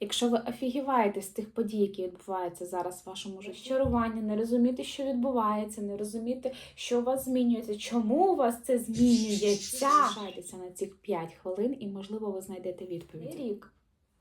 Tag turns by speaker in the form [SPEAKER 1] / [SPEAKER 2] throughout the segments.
[SPEAKER 1] Якщо ви офігіваєте з тих подій, які відбуваються зараз в вашому житті, розчарування, не розумієте, що відбувається, не розумієте, що у вас змінюється, чому у вас це змінюється, залишайтеся на цих 5 хвилин і, можливо, ви знайдете відповідь. Рік.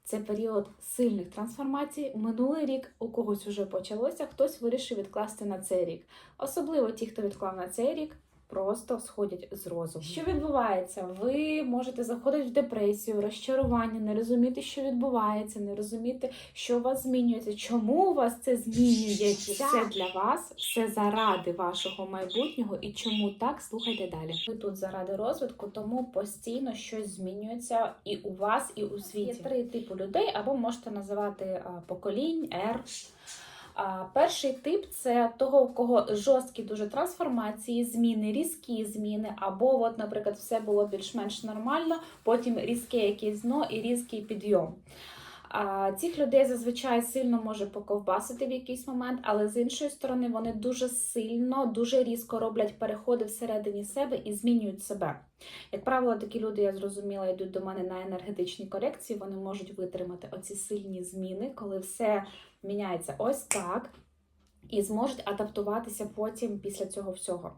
[SPEAKER 1] Це період сильних трансформацій. Минулий рік у когось вже почалося, хтось вирішив відкласти на цей рік. Особливо ті, хто відклав на цей рік, просто сходять з розуму. Що відбувається? Ви можете заходити в депресію, розчарування, не розуміти, що відбувається, не розуміти, що у вас змінюється, чому у вас це змінюється. Все для вас, все заради вашого майбутнього. І чому так? Слухайте далі. Ви тут заради розвитку, тому постійно щось змінюється і у вас, і у світі. Є три типи людей, або можете називати поколінь, ер. Перший тип це того, у кого жорсткі дуже трансформації, зміни, різкі зміни, або, от, наприклад, все було більш-менш нормально, потім різке якесь дно і різкий підйом. Цих людей зазвичай сильно може поковбасити в якийсь момент, але з іншої сторони вони дуже сильно, дуже різко роблять переходи всередині себе і змінюють себе. Як правило, такі люди, я зрозуміла, йдуть до мене на енергетичні корекції, вони можуть витримати оці сильні зміни, коли все міняється ось так. І зможуть адаптуватися потім після цього всього.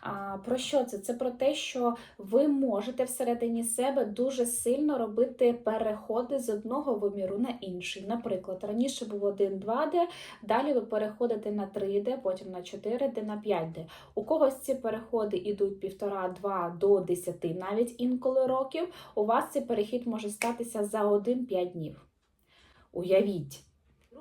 [SPEAKER 1] А, Про що це? Це про те, що ви можете всередині себе дуже сильно робити переходи з одного виміру на інший. Наприклад, раніше був 1-2D, далі ви переходите на 3D, потім на 4D, на 5D. У когось ці переходи йдуть 1,5-2 до 10 навіть інколи років. У вас цей перехід може статися за 1-5 днів. Уявіть.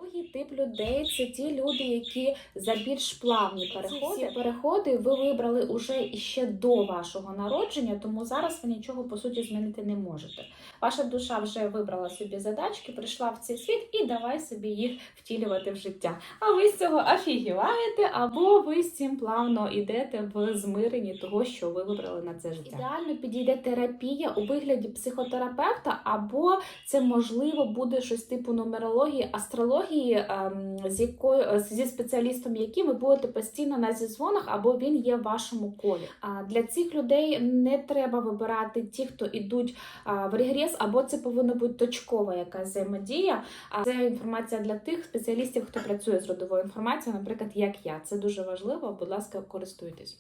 [SPEAKER 1] Другий тип людей це ті люди, які за більш плавні переходи. Ці переходи ви вибрали уже іще до вашого народження, тому зараз ви нічого по суті змінити не можете. Ваша душа вже вибрала собі задачки, прийшла в цей світ і давай собі їх втілювати в життя. А ви з цього офігіваєте, або ви з цим плавно йдете в змиренні того, що ви вибрали на це життя. Ідеально підійде терапія у вигляді психотерапевта, або це можливо буде щось типу нумерології, астрології, ем, з якою зі спеціалістом, яким ви будете постійно на зізвонах, або він є в вашому колі. А для цих людей не треба вибирати ті, хто ідуть в регрес, або це повинна бути точкова якась взаємодія. А це інформація для тих спеціалістів, хто працює з родовою інформацією, наприклад, як я. Це дуже важливо. Будь ласка, користуйтесь.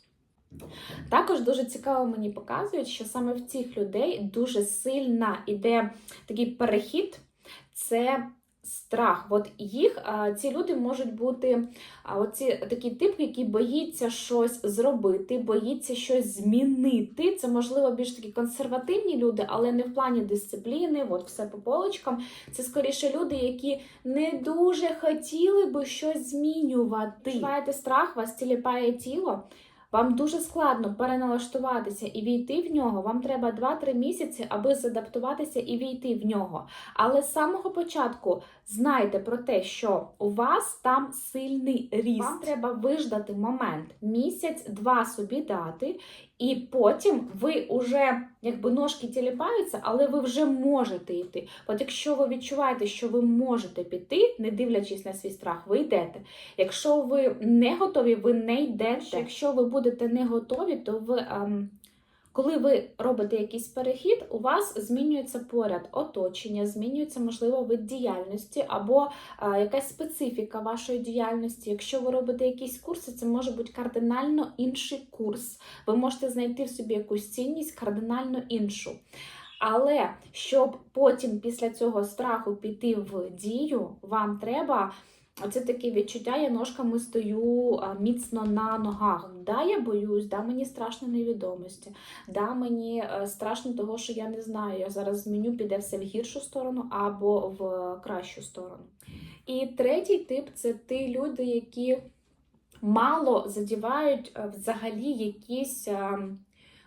[SPEAKER 1] Також дуже цікаво мені показують, що саме в цих людей дуже сильна іде такий перехід. Це страх. От їх ці люди можуть бути оці такі тип, які боїться щось зробити, боїться щось змінити. Це можливо більш такі консервативні люди, але не в плані дисципліни, от все по полочкам. Це скоріше люди, які не дуже хотіли би щось змінювати. Відчуваєте страх, вас тіліпає тіло. Вам дуже складно переналаштуватися і війти в нього. Вам треба 2-3 місяці, аби задаптуватися і війти в нього. Але з самого початку знайте про те, що у вас там сильний ріст. Вам треба виждати момент, місяць-два собі дати, і потім ви вже якби ножки тіліпаються, але ви вже можете йти. От якщо ви відчуваєте, що ви можете піти, не дивлячись на свій страх, ви йдете. Якщо ви не готові, ви не йдете. Якщо ви будете не готові, то ви. Ем, коли ви робите якийсь перехід, у вас змінюється поряд оточення, змінюється, можливо, вид діяльності або а, якась специфіка вашої діяльності. Якщо ви робите якісь курси, це може бути кардинально інший курс. Ви можете знайти в собі якусь цінність кардинально іншу. Але щоб потім після цього страху піти в дію, вам треба. Оце таке відчуття, я ножками стою міцно на ногах. Да, я боюсь, да, мені страшно невідомості, да, мені е, страшно того, що я не знаю. Я зараз зміню, піде все в гіршу сторону або в кращу сторону. І третій тип це ті люди, які мало задівають е, взагалі якісь.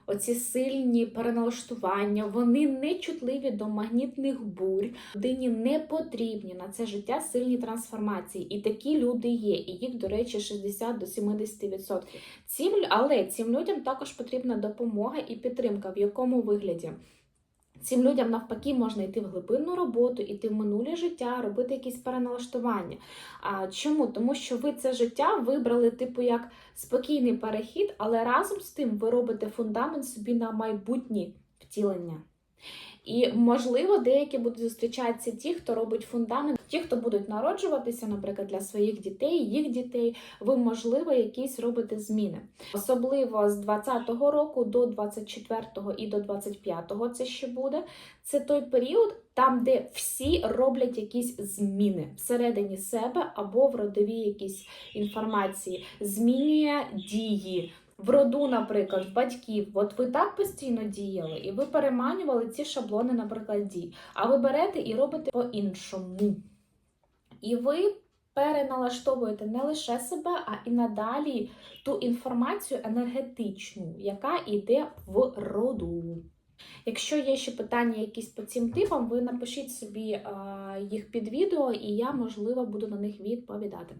[SPEAKER 1] Оці сильні переналаштування, вони не чутливі до магнітних бурь. Людині не потрібні на це життя сильні трансформації. І такі люди є. І їх, до речі, 60 до 70%. Цим, але цим людям також потрібна допомога і підтримка. В якому вигляді? Цим людям навпаки можна йти в глибинну роботу, йти в минуле життя, робити якісь переналаштування. А чому? Тому що ви це життя вибрали, типу, як спокійний перехід, але разом з тим ви робите фундамент собі на майбутнє втілення. І можливо, деякі будуть зустрічатися ті, хто робить фундамент, ті, хто будуть народжуватися, наприклад, для своїх дітей, їх дітей. Ви, можливо, якісь робите зміни. Особливо з 20-го року до 24-го і до 25-го це ще буде. Це той період, там, де всі роблять якісь зміни всередині себе або в родовій якісь інформації, змінює дії. В роду, наприклад, в батьків, от ви так постійно діяли, і ви переманювали ці шаблони, наприклад, дій. А ви берете і робите по-іншому. І ви переналаштовуєте не лише себе, а і надалі ту інформацію енергетичну, яка йде в роду. Якщо є ще питання якісь по цим типам, ви напишіть собі їх під відео, і я, можливо, буду на них відповідати.